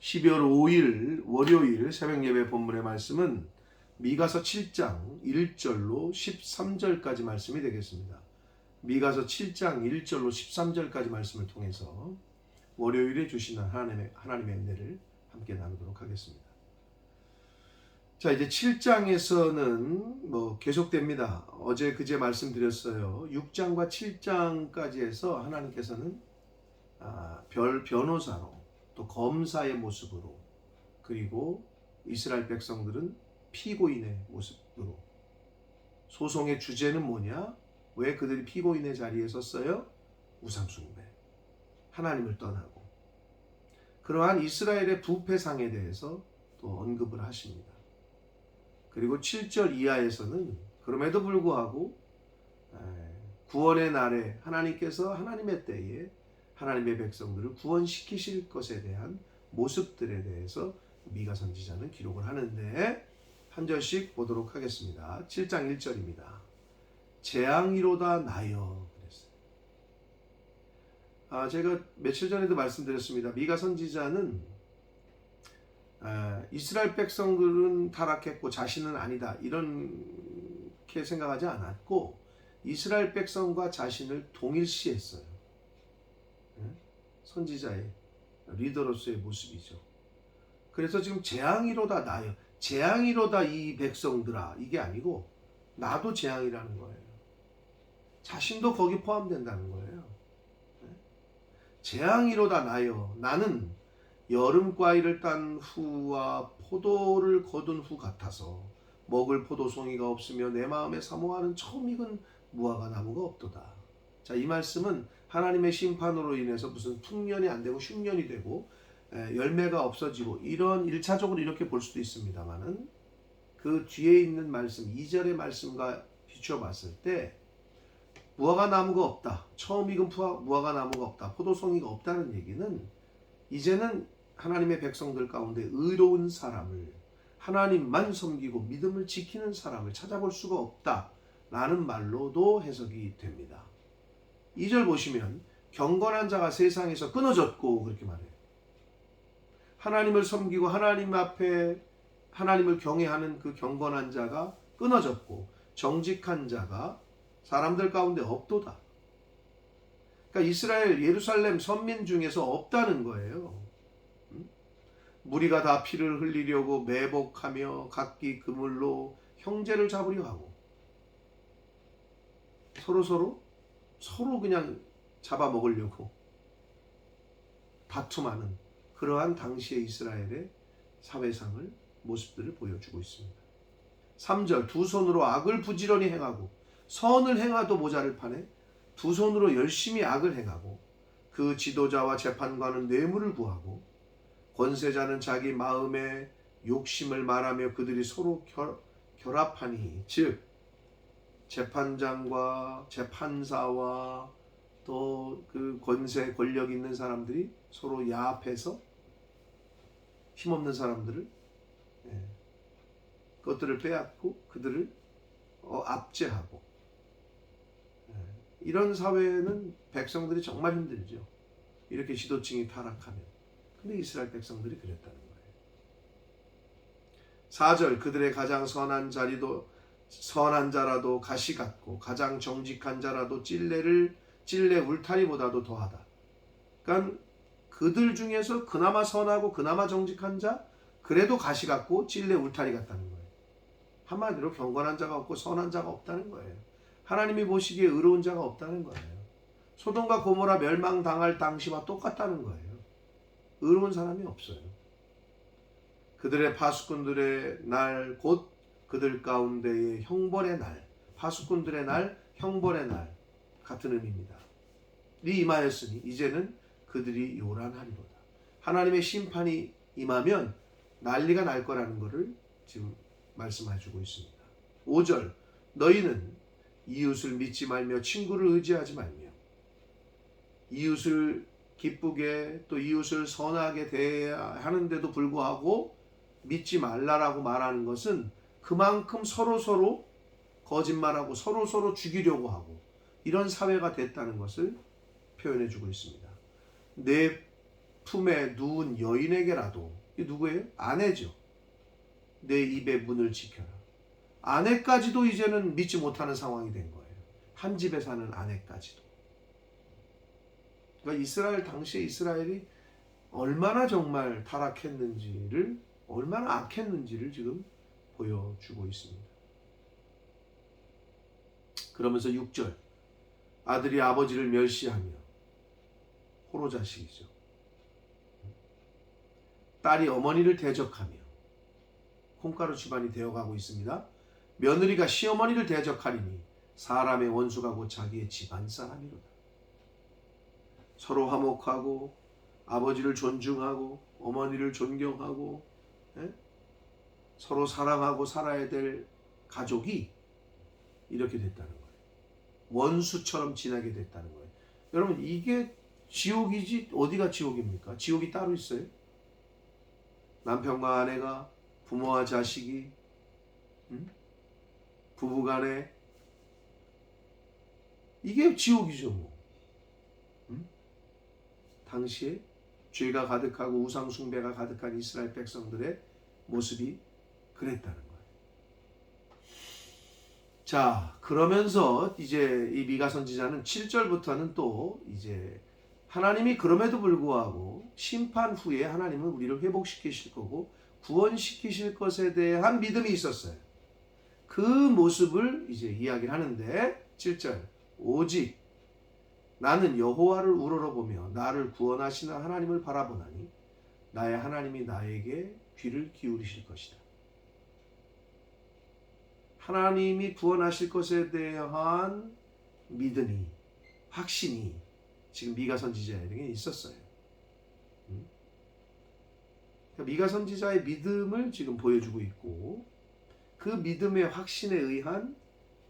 12월 5일 월요일 새벽 예배 본문의 말씀은 미가서 7장 1절로 13절까지 말씀이 되겠습니다. 미가서 7장 1절로 13절까지 말씀을 통해서 월요일에 주시는 하나님의 하나님의 은혜를 함께 나누도록 하겠습니다. 자, 이제 7장에서는 뭐 계속됩니다. 어제 그제 말씀드렸어요. 6장과 7장까지 해서 하나님께서는 아, 별 변호사로 또 검사의 모습으로 그리고 이스라엘 백성들은 피고인의 모습으로 소송의 주제는 뭐냐? 왜 그들이 피고인의 자리에 섰어요? 우상숭배. 하나님을 떠나고 그러한 이스라엘의 부패상에 대해서 또 언급을 하십니다. 그리고 7절 이하에서는 그럼에도 불구하고 구원의 날에 하나님께서 하나님의 때에 하나님의 백성들을 구원시키실 것에 대한 모습들에 대해서 미가 선지자는 기록을 하는데 한 절씩 보도록 하겠습니다. 7장 1절입니다. 재앙이로다 나여. 아, 제가 며칠 전에도 말씀드렸습니다. 미가 선지자는 아, 이스라엘 백성들은 타락했고 자신은 아니다 이렇게 생각하지 않았고 이스라엘 백성과 자신을 동일시했어요. 선지자의 리더로서의 모습이죠. 그래서 지금 재앙이로다 나여 재앙이로다 이 백성들아 이게 아니고 나도 재앙이라는 거예요. 자신도 거기 포함된다는 거예요. 재앙이로다 나여 나는 여름 과일을 딴 후와 포도를 거둔 후 같아서 먹을 포도송이가 없으며 내 마음에 사모하는 처음 익은 무화과 나무가 없도다. 자, 이 말씀은 하나님의 심판으로 인해서 무슨 풍년이 안 되고 흉년이 되고 에, 열매가 없어지고 이런 일차적으로 이렇게 볼 수도 있습니다만은 그 뒤에 있는 말씀 2절의 말씀과 비추어 봤을 때 무화과 나무가 없다. 처음 익은 무화과 나무가 없다. 포도송이가 없다는 얘기는 이제는 하나님의 백성들 가운데 의로운 사람을 하나님만 섬기고 믿음을 지키는 사람을 찾아볼 수가 없다. 라는 말로도 해석이 됩니다. 2절 보시면 경건한 자가 세상에서 끊어졌고 그렇게 말해요. 하나님을 섬기고 하나님 앞에 하나님을 경외하는 그 경건한 자가 끊어졌고 정직한 자가 사람들 가운데 없도다. 그러니까 이스라엘 예루살렘 선민 중에서 없다는 거예요. 무리가 다 피를 흘리려고 매복하며 각기 그물로 형제를 잡으려 하고 서로 서로 서로 그냥 잡아먹으려고 다툼하는 그러한 당시의 이스라엘의 사회상을 모습들을 보여주고 있습니다. 3절 두 손으로 악을 부지런히 행하고 선을 행하도 모자를 파네 두 손으로 열심히 악을 행하고 그 지도자와 재판관은 뇌물을 구하고 권세자는 자기 마음의 욕심을 말하며 그들이 서로 결, 결합하니 즉 재판장과 재판사와 또 그 권세 권력 있는 사람들이 서로 야합해서 힘없는 사람들을 예, 그것들을 빼앗고 그들을 어, 압제하고 예, 이런 사회는 백성들이 정말 힘들죠. 이렇게 지도층이 타락하면. 근데 이스라엘 백성들이 그랬다는 거예요. 4절 그들의 가장 선한 자리도 선한 자라도 가시 같고 가장 정직한 자라도 찔레를 찔레 울타리보다도 더하다. 그러니까 그들 중에서 그나마 선하고 그나마 정직한 자 그래도 가시 같고 찔레 울타리 같다는 거예요. 한마디로 경건한 자가 없고 선한 자가 없다는 거예요. 하나님이 보시기에 의로운 자가 없다는 거예요. 소돔과 고모라 멸망당할 당시와 똑같다는 거예요. 의로운 사람이 없어요. 그들의 파수꾼들의 날 곧 그들 가운데의 형벌의 날, 파수꾼들의 날, 형벌의 날 같은 의미입니다. 이 임하였으니 이제는 그들이 요란하리로다. 하나님의 심판이 임하면 난리가 날 거라는 것을 지금 말씀해주고 있습니다. 5절 너희는 이웃을 믿지 말며 친구를 의지하지 말며 이웃을 기쁘게 또 이웃을 선하게 대해야 하는데도 불구하고 믿지 말라라고 말하는 것은 그만큼 서로 서로 거짓말하고 서로 서로 죽이려고 하고 이런 사회가 됐다는 것을 표현해 주고 있습니다. 내 품에 누운 여인에게라도 이게 누구예요? 아내죠. 내 입의 문을 지켜라. 아내까지도 이제는 믿지 못하는 상황이 된 거예요. 한 집에 사는 아내까지도. 그러니까 이스라엘 당시에 이스라엘이 얼마나 정말 타락했는지를 얼마나 악했는지를 지금 보여주고 있습니다. 그러면서 6절 아들이 아버지를 멸시하며 호로 자식이죠. 딸이 어머니를 대적하며 콩가루 집안이 되어가고 있습니다. 며느리가 시어머니를 대적하리니 사람의 원수가 곧 자기의 집안 사람이로다. 서로 화목하고 아버지를 존중하고 어머니를 존경하고 예? 서로 사랑하고 살아야 될 가족이 이렇게 됐다는 거예요. 원수처럼 지나게 됐다는 거예요. 여러분 이게 지옥이지 어디가 지옥입니까? 지옥이 따로 있어요? 남편과 아내가 부모와 자식이 음? 부부 간에 이게 지옥이죠 뭐. 음? 당시에 죄가 가득하고 우상 숭배가 가득한 이스라엘 백성들의 모습이 그랬다는 거예요. 자, 그러면서 이제 이 미가 선지자는 7절부터는 또 이제 하나님이 그럼에도 불구하고 심판 후에 하나님은 우리를 회복시키실 거고 구원시키실 것에 대한 믿음이 있었어요. 그 모습을 이제 이야기를 하는데 7절 오직 나는 여호와를 우러러보며 나를 구원하시는 하나님을 바라보나니 나의 하나님이 나에게 귀를 기울이실 것이다. 하나님이 구원하실 것에 대한 믿음이 확신이 지금 미가 선지자에게 있었어요. 음? 그러니까 미가 선지자의 믿음을 지금 보여주고 있고 그 믿음의 확신에 의한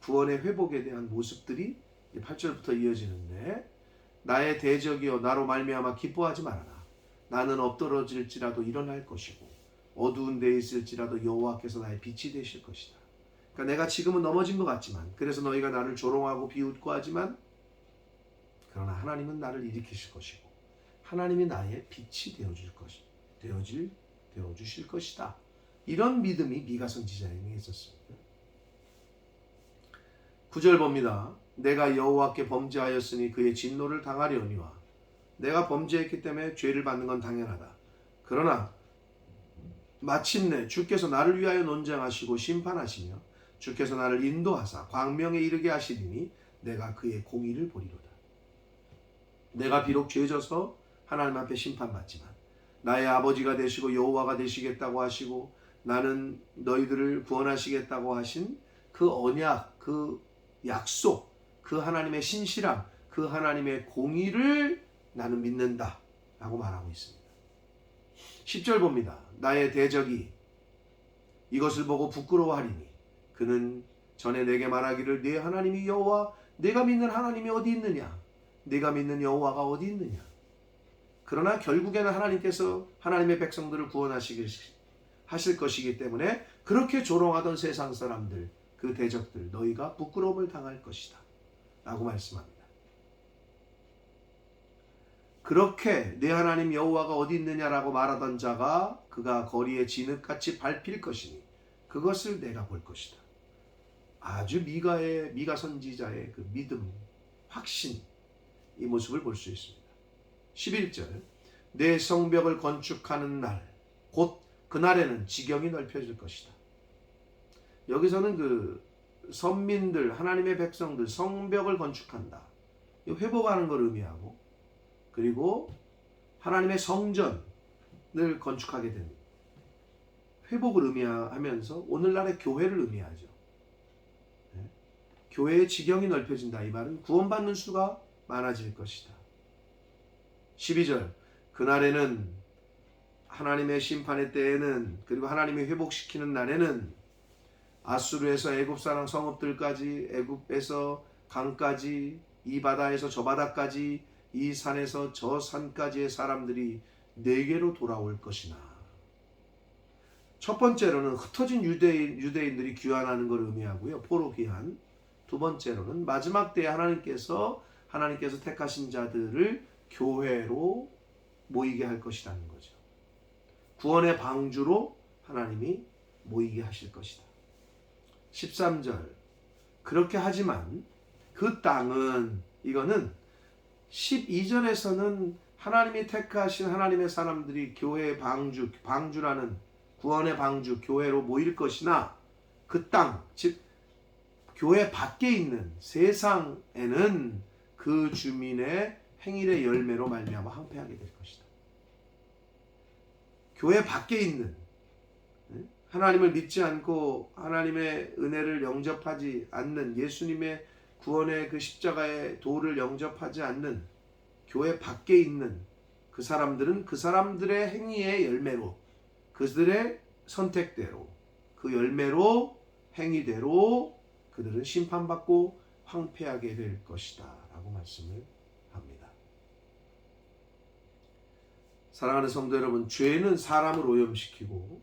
구원의 회복에 대한 모습들이 8절부터 이어지는데 나의 대적이여 나로 말미암아 기뻐하지 말아라 나는 엎드러질지라도 일어날 것이고 어두운 데 있을지라도 여호와께서 나의 빛이 되실 것이다. 그러니까 내가 지금은 넘어진 것 같지만 그래서 너희가 나를 조롱하고 비웃고 하지만 그러나 하나님은 나를 일으키실 것이고 하나님이 나의 빛이 되어줄 것이 되어질 되어주실 것이다. 이런 믿음이 미가 선지자에게 있었습니다. 9절 봅니다. 내가 여호와께 범죄하였으니 그의 진노를 당하려니와 내가 범죄했기 때문에 죄를 받는 건 당연하다. 그러나 마침내 주께서 나를 위하여 논쟁하시고 심판하시며 주께서 나를 인도하사 광명에 이르게 하시리니 내가 그의 공의를 보리로다. 내가 비록 죄져서 하나님 앞에 심판받지만 나의 아버지가 되시고 여호와가 되시겠다고 하시고 나는 너희들을 구원하시겠다고 하신 그 언약, 그 약속, 그 하나님의 신실함, 그 하나님의 공의를 나는 믿는다. 라고 말하고 있습니다. 10절 봅니다. 나의 대적이 이것을 보고 부끄러워하리니 그는 전에 내게 말하기를 네 하나님이 여호와 내가 믿는 하나님이 어디 있느냐 내가 믿는 여호와가 어디 있느냐 그러나 결국에는 하나님께서 하나님의 백성들을 구원하시길 하실 것이기 때문에 그렇게 조롱하던 세상 사람들 그 대적들 너희가 부끄러움을 당할 것이다 라고 말씀합니다. 그렇게 내 하나님 여호와가 어디 있느냐라고 말하던 자가 그가 거리에 진흙같이 밟힐 것이니 그것을 내가 볼 것이다. 아주 미가의 미가 선지자의 그 믿음, 확신 이 모습을 볼 수 있습니다. 11절 내 성벽을 건축하는 날 곧 그날에는 지경이 넓혀질 것이다. 여기서는 그 선민들 하나님의 백성들 성벽을 건축한다. 회복하는 걸 의미하고 그리고 하나님의 성전을 건축하게 된 회복을 의미하면서 오늘날의 교회를 의미하죠. 네? 교회의 지경이 넓혀진다. 이 말은 구원받는 수가 많아질 것이다. 12절 그날에는 하나님의 심판의 때에는 그리고 하나님이 회복시키는 날에는 아수르에서 애굽 사람 성읍들까지 애굽에서 강까지 이 바다에서 저 바다까지 이 산에서 저 산까지의 사람들이 내게로 돌아올 것이나 첫 번째로는 흩어진 유대인 유대인들이 귀환하는 걸 의미하고요 포로 귀환 두 번째로는 마지막 때에 하나님께서 하나님께서 택하신 자들을 교회로 모이게 할 것이라는 거죠. 구원의 방주로 하나님이 모이게 하실 것이다. 13절. 그렇게 하지만 그 땅은 이거는 12절에서는 하나님이 택하신 하나님의 사람들이 교회의 방주, 방주라는 구원의 방주, 교회로 모일 것이나 그 땅, 즉 교회 밖에 있는 세상에는 그 주민의 행일의 열매로 말미암아 항폐하게 될 것이다. 교회 밖에 있는 예? 하나님을 믿지 않고 하나님의 은혜를 영접하지 않는 예수님의 구원의 그 십자가의 도를 영접하지 않는 교회 밖에 있는 그 사람들은 그 사람들의 행위의 열매로 그들의 선택대로 그 열매로 행위대로 그들은 심판받고 황폐하게 될 것이다 라고 말씀을 합니다. 사랑하는 성도 여러분, 죄는 사람을 오염시키고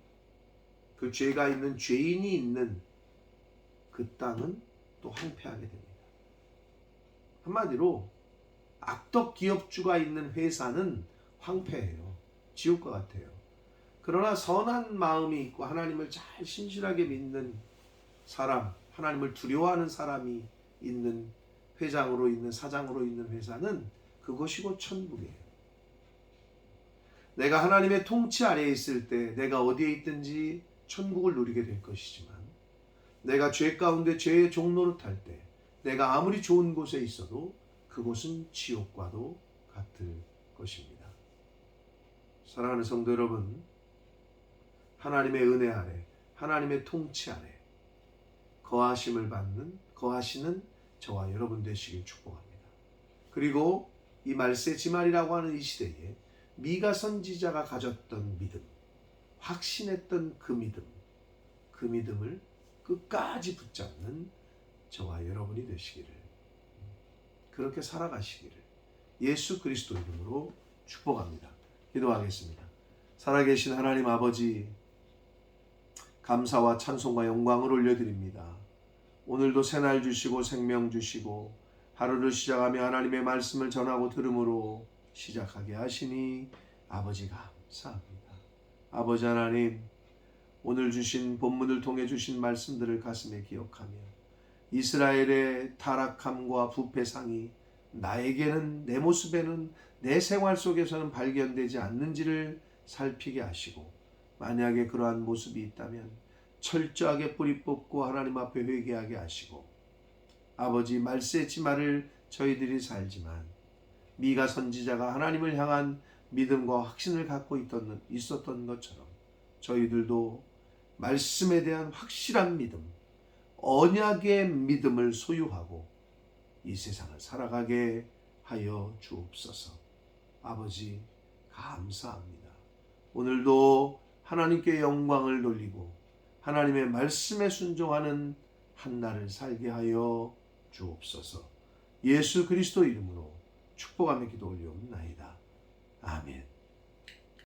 그 죄가 있는 죄인이 있는 그 땅은 또 황폐하게 됩니다. 한마디로 악덕 기업주가 있는 회사는 황폐해요. 지옥과 같아요. 그러나 선한 마음이 있고 하나님을 잘 신실하게 믿는 사람, 하나님을 두려워하는 사람이 있는 회장으로 있는 사장으로 있는 회사는 그것이 곧 천국이에요. 내가 하나님의 통치 아래에 있을 때 내가 어디에 있든지 천국을 누리게 될 것이지만 내가 죄 가운데 죄의 종로를 탈 때 내가 아무리 좋은 곳에 있어도 그곳은 지옥과도 같을 것입니다. 사랑하는 성도 여러분, 하나님의 은혜 아래, 하나님의 통치 아래 거하심을 받는 거하시는 저와 여러분 되시길 축복합니다. 그리고 이 말세 지말이라고 하는 이 시대에 미가 선지자가 가졌던 믿음, 확신했던 그 믿음, 그 믿음을 끝까지 붙잡는 저와 여러분이 되시기를 그렇게 살아가시기를 예수 그리스도 이름으로 축복합니다. 기도하겠습니다. 살아계신 하나님 아버지 감사와 찬송과 영광을 올려드립니다. 오늘도 새날 주시고 생명 주시고 하루를 시작하며 하나님의 말씀을 전하고 들음으로 시작하게 하시니 아버지 감사합니다. 아버지 하나님 오늘 주신 본문을 통해 주신 말씀들을 가슴에 기억하며 이스라엘의 타락함과 부패상이 나에게는 내 모습에는 내 생활 속에서는 발견되지 않는지를 살피게 하시고 만약에 그러한 모습이 있다면 철저하게 뿌리 뽑고 하나님 앞에 회개하게 하시고 아버지 말세 지마를 저희들이 살지만 미가 선지자가 하나님을 향한 믿음과 확신을 갖고 있던, 있었던 것처럼 저희들도 말씀에 대한 확실한 믿음, 언약의 믿음을 소유하고 이 세상을 살아가게 하여 주옵소서. 아버지, 감사합니다. 오늘도 하나님께 영광을 돌리고 하나님의 말씀에 순종하는 한 날을 살게 하여 주옵소서. 예수 그리스도 이름으로 축복하며 기도 올려옵나이다. 아멘.